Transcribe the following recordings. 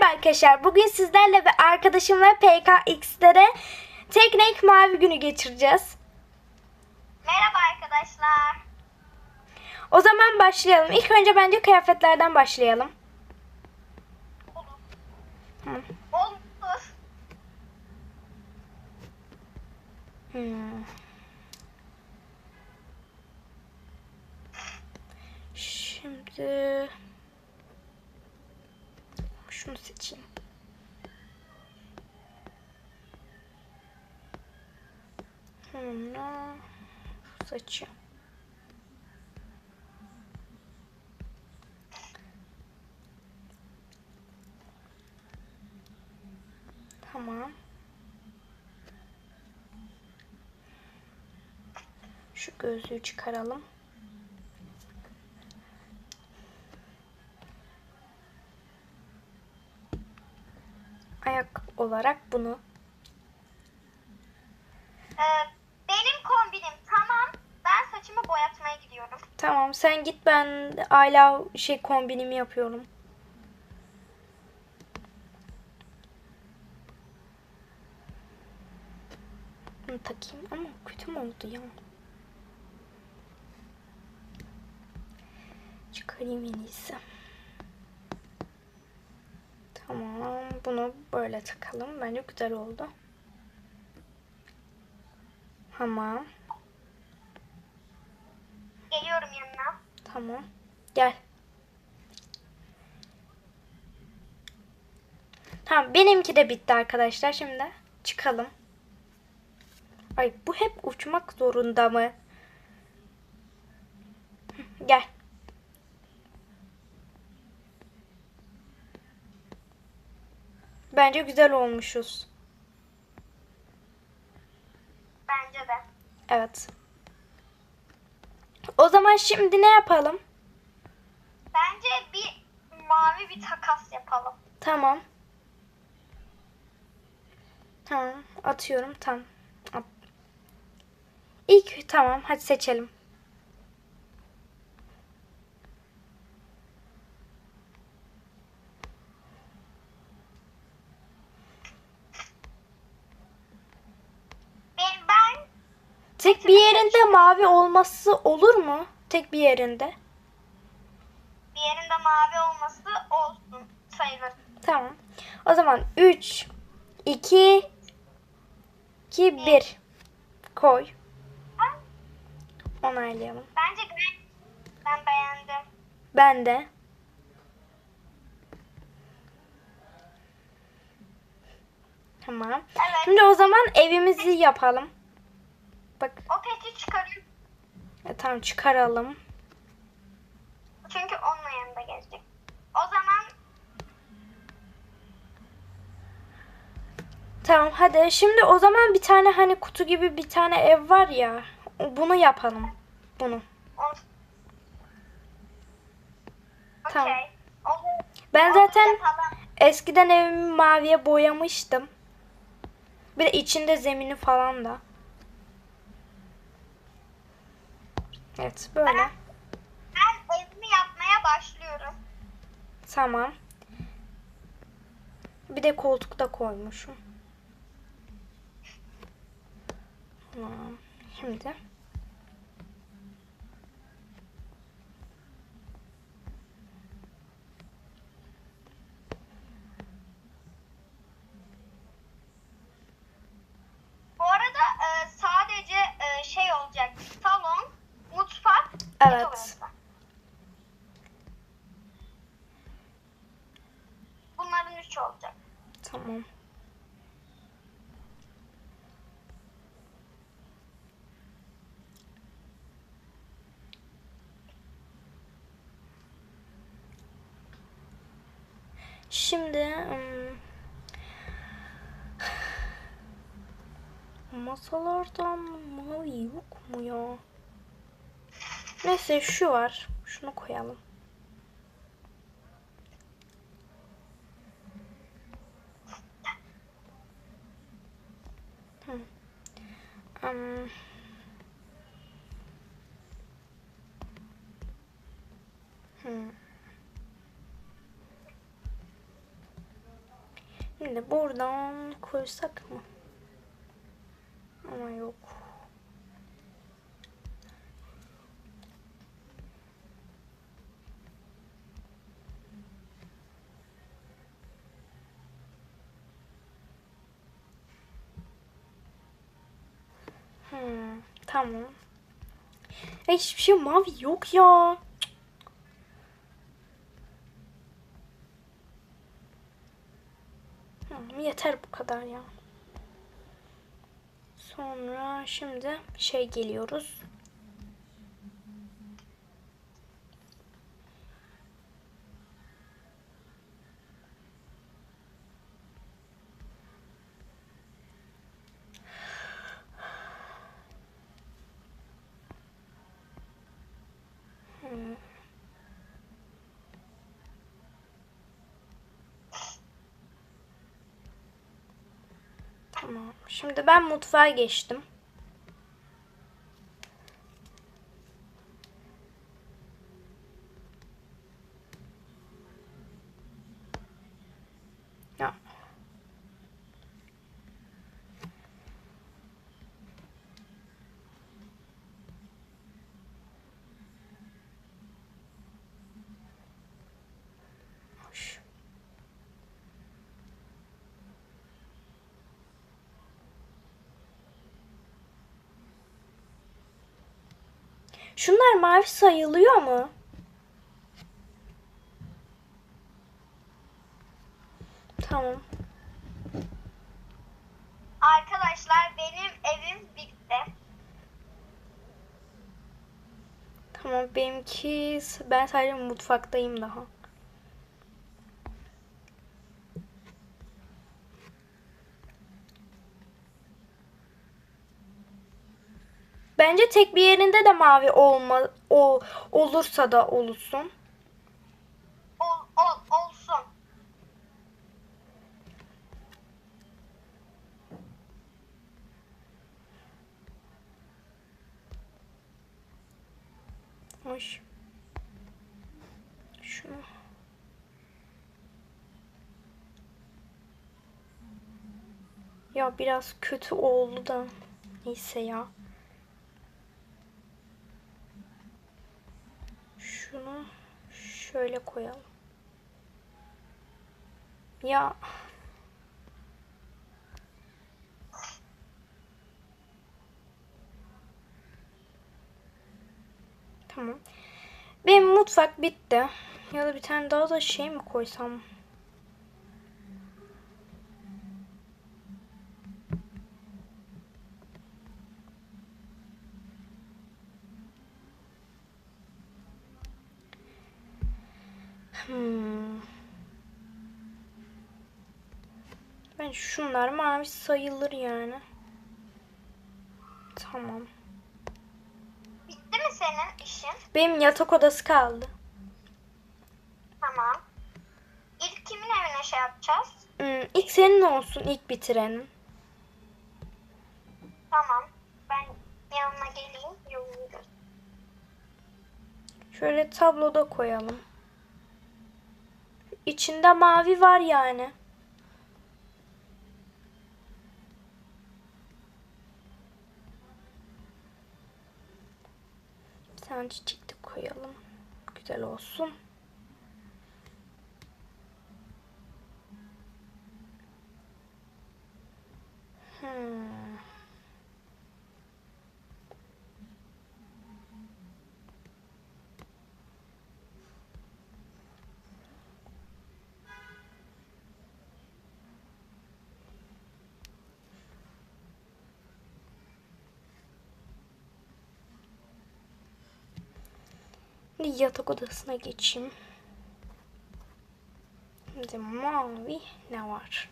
Merhaba arkadaşlar. Bugün sizlerle ve arkadaşımla PKX'lere tek renk mavi günü geçireceğiz. Merhaba arkadaşlar. O zaman başlayalım. İlk önce bence kıyafetlerden başlayalım. Hı. Olur. Hmm. Şimdi şunu seçeyim. Sonra saçı. Tamam. Şu gözlüğü çıkaralım. Olarak bunu. Ee, benim kombinim tamam. Ben saçımı boyatmaya gidiyorum. Tamam sen git ben hala şey kombinimi yapıyorum. Bunu takayım ama kötü mü oldu ya? Çıkarayım en iyisi. Tamam bunu böyle takalım. Bence güzel oldu. Tamam. Geliyorum yanına. Tamam. Gel. Tamam benimki de bitti arkadaşlar. Şimdi çıkalım. Ay bu hep uçmak zorunda mı? Gel. Bence güzel olmuşuz. Bence de. Evet. O zaman şimdi ne yapalım? Bence bir mavi bir takas yapalım. Tamam. Tamam. Atıyorum. Tamam. At. İlk tamam. Hadi seçelim. Ben, ben Tek bir yerinde mavi olması olur mu? Tek bir yerinde. bir yerinde mavi olması olsun sayılır. Tamam. O zaman 3 2 2 1 koy. Onaylayalım. Bence güzel. Ben beğendim. Ben de. Tamam. Evet. Şimdi o zaman evimizi yapalım. Bak O peti çıkarayım. e, tamam çıkaralım. Çünkü onunla yanında gelecek. O zaman Tamam hadi. Şimdi o zaman bir tane hani kutu gibi bir tane ev var ya. Bunu yapalım. Bunu. Tamam. Ben zaten yapalım. eskiden evimi maviye boyamıştım. Bir de içinde zemini falan da. Evet böyle. Ben evimi yapmaya başlıyorum. Tamam. Bir de koltuk da koymuşum. Tamam. Şimdi. Bu arada e, sadece e, şey olacak. Salon, mutfak, Evet. yatak odası. Bunların üçü olacak. Tamam. Şimdi masalardan mavi yok mu ya? Neyse şu var. Şunu koyalım. Hı. Am, Hı. Şimdi buradan koysak mı? Ama yok. Hmm, tamam. Ya hiçbir şey mavi yok ya. Tamam, yeter bu kadar ya. Sonra şimdi şey geliyoruz. Hmm. Tamam. Şimdi ben mutfağa geçtim. Ya. Hoş. Şunlar mavi sayılıyor mu? Tamam. Arkadaşlar benim evim bitti. Tamam benimki ben sadece mutfaktayım daha. Bence tek bir yerinde de mavi olma o olursa da olursun. Ol, ol, olsun. Hoş. Şunu. Ya biraz kötü oldu da. Neyse ya. Şunu şöyle koyalım. Ya Tamam. Benim mutfak bitti. Ya da bir tane daha da şey mi koysam? Hmm. Ben şunlar mavi sayılır yani. Tamam. Bitti mi senin işin? Benim yatak odası kaldı. Tamam. İlk kimin evine şey yapacağız? Hmm, ilk senin olsun ilk bitirenin. Tamam. Ben yanına geleyim. Yolunu. Şöyle tabloda koyalım. İçinde mavi var yani. Tane çiçek de koyalım. Güzel olsun. Hmm. Şimdi yatak odasına geçeyim. Şimdi mavi ne var?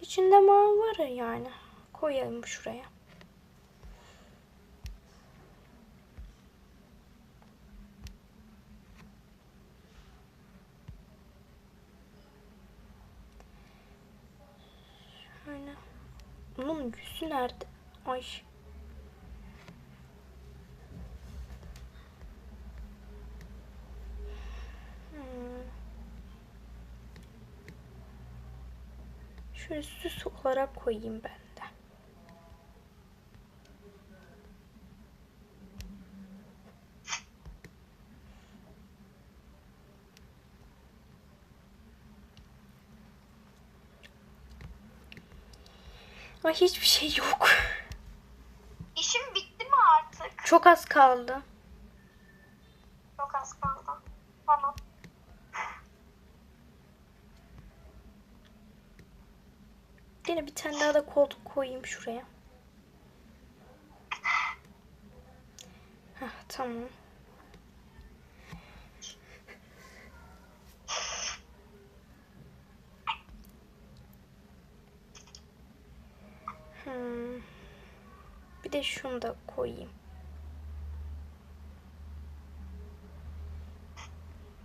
İçinde mavi var yani. Koyalım şuraya. Şöyle. Bunun yüzü nerede? Ay. Hmm. Şöyle süs olarak koyayım ben de. Ama hiçbir şey yok. Çok az kaldı. Çok az kaldı. Tamam. Yine bir tane daha da koltuk koyayım şuraya. Heh, tamam. Hmm. Bir de şunu da koyayım.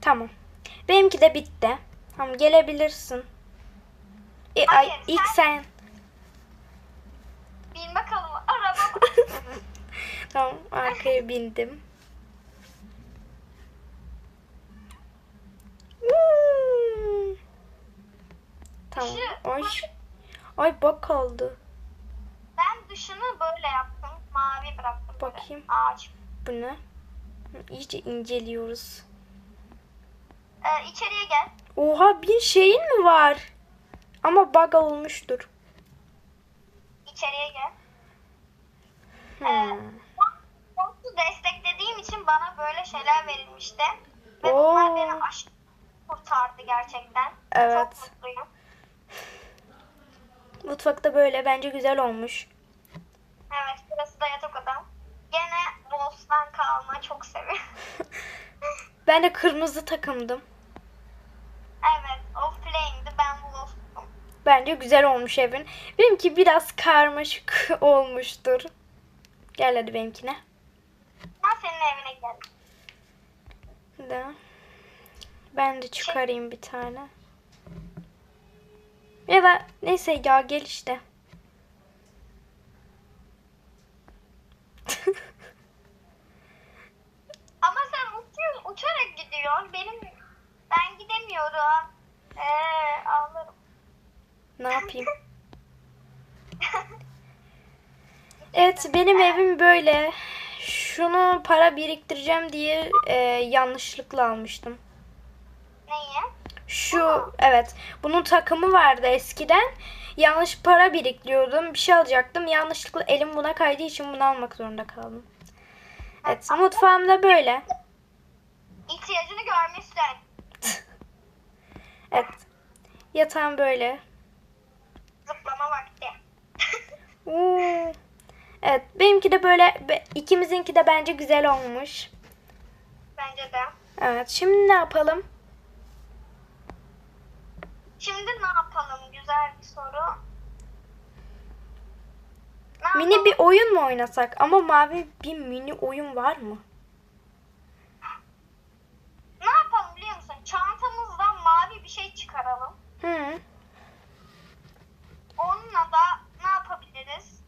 Tamam. Benimki de bitti. Tamam gelebilirsin. E, ay, Hayır, ilk sen-. Bin bakalım arabama. Tamam arkaya bindim. Tamam. Ay. Ay bak kaldı. ben dışını böyle yaptım. Mavi bıraktım. böyle. Bakayım. Ağaç. Bu ne? İyice inceliyoruz. Ee, içeriye gel. Oha bir şeyin mi var? Ama bug olmuştur. İçeriye gel. Hmm. Fontu desteklediğim için bana böyle şeyler verilmişti. Ve Oo. bunlar beni aşırı kurtardı gerçekten. Evet. Çok mutluyum. Mutfakta böyle bence güzel olmuş. Evet burası da yatak odam. Gene Wolf'dan kalma çok seviyorum. Ben de kırmızı takımdım. evet o Flame'di ben Wolf'tum. Bence güzel olmuş evin. Benimki biraz karmaşık olmuştur. Gel hadi benimkine. Ben senin evine geldim. De. Ben de çıkarayım bir tane. Ya da neyse ya gel işte. Ama sen uçuyor, uçarak gidiyorsun. Benim ben gidemiyorum. Ee, ağlarım. ne yapayım? Evet benim evim böyle. Şunu para biriktireceğim diye e, yanlışlıkla almıştım. Neyi? Şu evet bunun takımı vardı eskiden. Yanlış para biriktiriyordum. Bir şey alacaktım. Yanlışlıkla elim buna kaydığı için bunu almak zorunda kaldım. Evet mutfağımda böyle. İhtiyacını görmüşsün. Evet. Yatağım böyle. Evet benimki de böyle ikimizinki de bence güzel olmuş. Bence de. Evet şimdi ne yapalım? Şimdi ne yapalım? Güzel bir soru. Ne Mini yapalım? bir oyun mu oynasak? Ama mavi bir mini oyun var mı? Ne yapalım biliyor musun? Çantamızdan mavi bir şey çıkaralım. Hı. Onunla da ne yapabiliriz?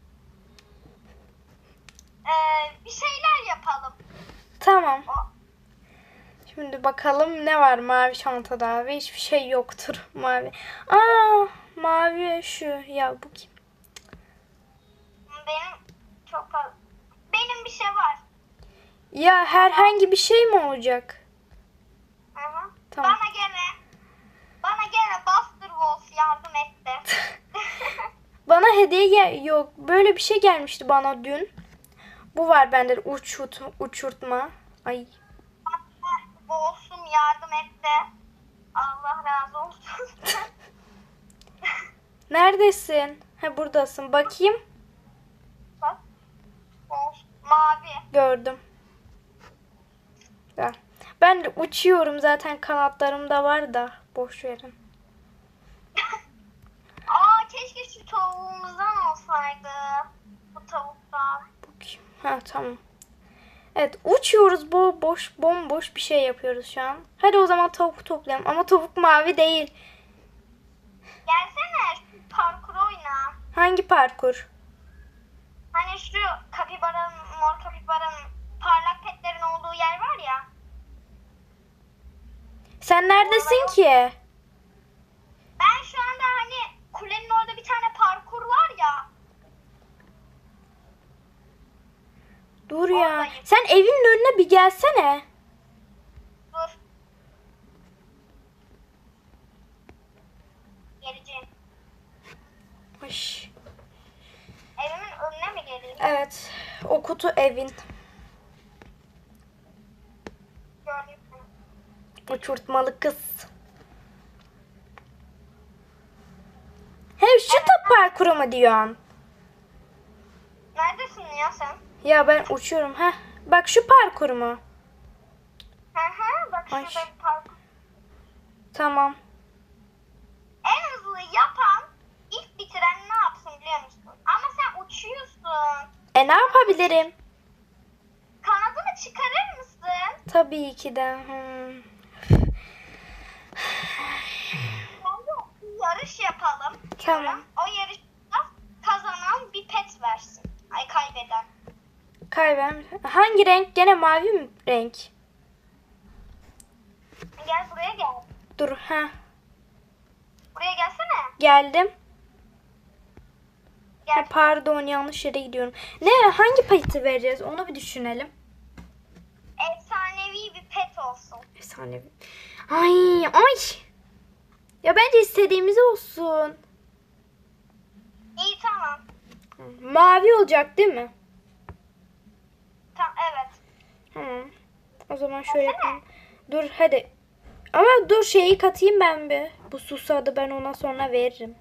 Ee, bir şeyler yapalım. Tamam. O, Şimdi bakalım ne var mavi çantada ve hiçbir şey yoktur mavi. Aa mavi şu ya bu kim? benim çok. Benim bir şey var. Ya herhangi bir şey mi olacak? Hı hı. Tamam. Bana gene bana gene Buster Wolf yardım etti. Bana hediye gel yok böyle bir şey gelmişti bana dün. Bu var bende uçurt uçurtma. Ay Wolf'um yardım etti. Allah razı olsun. neredesin? Ha buradasın. Bakayım. Bak. Mavi. Gördüm. Gel. Ben de uçuyorum zaten kanatlarım da var da boş verin. Aa keşke şu tavuğumuzdan olsaydı. Bu tavuktan. Ha tamam. Evet uçuyoruz bu boş bomboş bir şey yapıyoruz şu an. Hadi o zaman tavuk toplayalım ama tavuk mavi değil. Gelsene parkur oyna. Hangi parkur? Hani şu kapibaranın, mor kapibaranın parlak petlerin olduğu yer var ya. Sen neredesin ki? Ben şu anda hani kulenin orada Dur ya. Oradayım. Sen evinin önüne bir gelsene. Dur. Geleceğim. Hoş. Evimin önüne mi geleyim? Evet. O kutu evin. Gördüm. Uçurtmalı kız. He şu top parkuru mu diyorsun? Neredesin ya sen? Ya ben uçuyorum. Heh. Bak şu parkur mu? Hı hı. Bak Ay. şurada bir park. Tamam. En hızlı yapan ilk bitiren ne yapsın biliyor musun? Ama sen uçuyorsun. E ne yapabilirim? Kanadını çıkarır mısın? Tabii ki de. Hmm. Yarış yapalım. Tamam. O yarışta kazanan bir pet versin. Ay kaybeden. Kaybem. Hangi renk? Gene mavi mi renk? Gel buraya gel. Dur. Ha. Buraya gelsene. Geldim. Ha, Gel. pardon yanlış yere gidiyorum. Ne? Hangi paketi vereceğiz? Onu bir düşünelim. Efsanevi bir pet olsun. Efsanevi. Ay ay. Ya bence istediğimiz olsun. İyi tamam. Mavi olacak değil mi? Tamam evet. Tamam. O zaman şöyle yapalım. Dur hadi. Ama dur şeyi katayım ben bir. Bu susadı ben ona sonra veririm.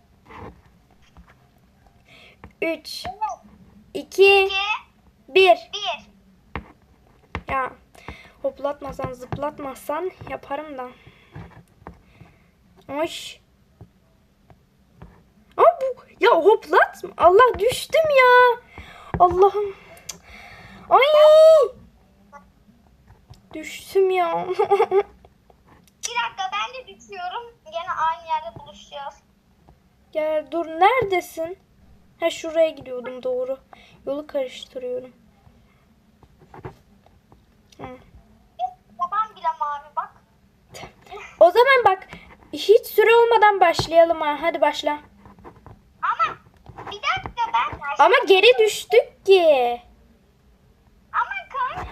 3 Evet. 2 İki, 1 bir. Ya hoplatmasan zıplatmazsan yaparım da. Ay. Ama bu ya hoplat. Allah düştüm ya. Allah'ım. Ay. Düştüm ya. Bir dakika ben de düşüyorum. Gene aynı yerde buluşacağız. Gel dur neredesin? Ha şuraya gidiyordum doğru. Yolu karıştırıyorum. Hı. Babam bile mavi bak. O zaman bak hiç süre olmadan başlayalım ha. Hadi başla. Ama bir dakika ben Ama geri düştük ki.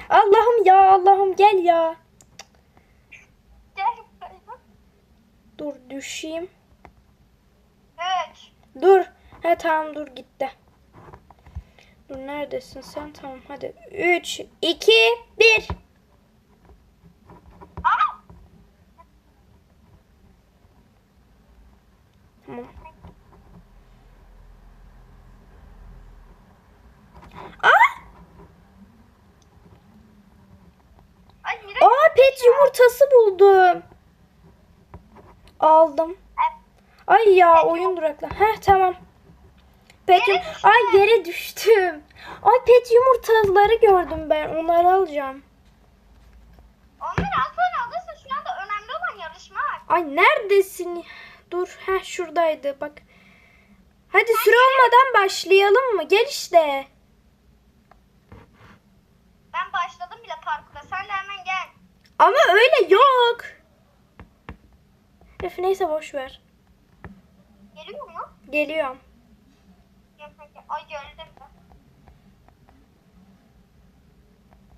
Allah'ım ya Allah'ım gel ya. Gel. Dur düşeyim. Üç. Dur. He tamam dur gitti. Dur neredesin sen? Tamam hadi. 3, 2, 1. Aa! Tamam. Aa! Ay yürü. Aa pet yumurtası buldum. Aldım. Ay ya oyun durakla. Heh tamam. Pet yum-. Ay yere düştüm. Ay pet yumurtaları gördüm ben. Onları alacağım. Onları az sonra alırsın. Şu anda önemli olan yarışmak. Ay neredesin? Dur. Heh şuradaydı bak. Hadi süre olmadan başlayalım mı? Gel işte. Ben başladım bile parkura. Sen de hemen. Ama öyle yok. Öf neyse boş ver. Geliyor mu? Geliyorum. Gel, gel, gel. Ay.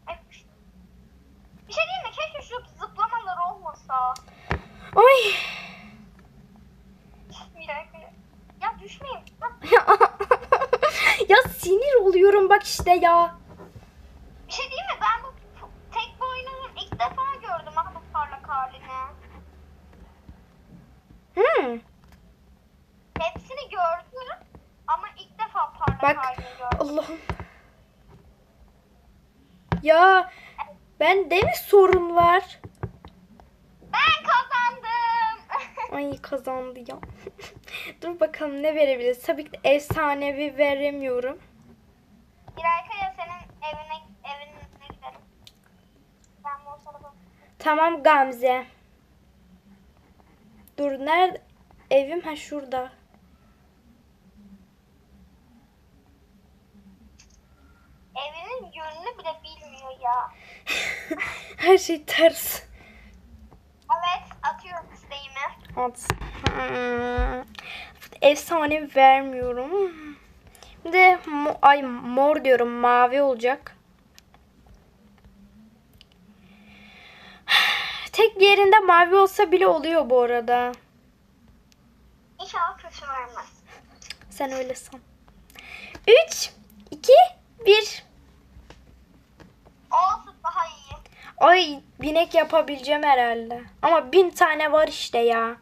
Ay. Bir şey diyeyim mi? Keşke şu zıplamalar olmasa. Ay. Bir dakika. Ya düşmeyeyim. Ya sinir oluyorum bak işte ya. Bir şey diyeyim mi? Ben bu tek boynuzun ilk defa gördüm ha bu parlak halini. Hmm. Hepsini gördüm ama ilk defa parlak Bak halini gördüm. Allah'ım. Ya bende mi sorun var? Ben kazandım. Ay ya. Dur bakalım ne verebiliriz. Tabii ki efsanevi veremiyorum. İlayka'ya senin evine evine gidelim. Ben bu. Tamam Gamze. Dur nerede? Evim ha şurada. Evinin yönünü bile bilmiyor ya. Her şey ters. Evet atıyorum. At. Hmm. Efsane vermiyorum. Bir de ay mor diyorum mavi olacak. Tek yerinde mavi olsa bile oluyor bu arada. İnşallah kötü vermez. Sen öyle san. 3, 2, 1. Olsun. Ay binek yapabileceğim herhalde. Ama bin tane var işte ya.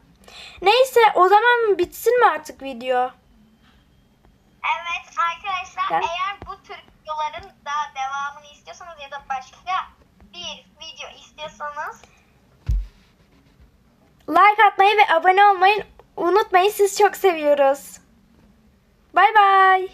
Neyse o zaman bitsin mi artık video? Evet arkadaşlar Ben- eğer bu tür videoların daha devamını istiyorsanız ya da başka bir video istiyorsanız Like atmayı ve abone olmayı unutmayın. Sizi çok seviyoruz. Bay bay.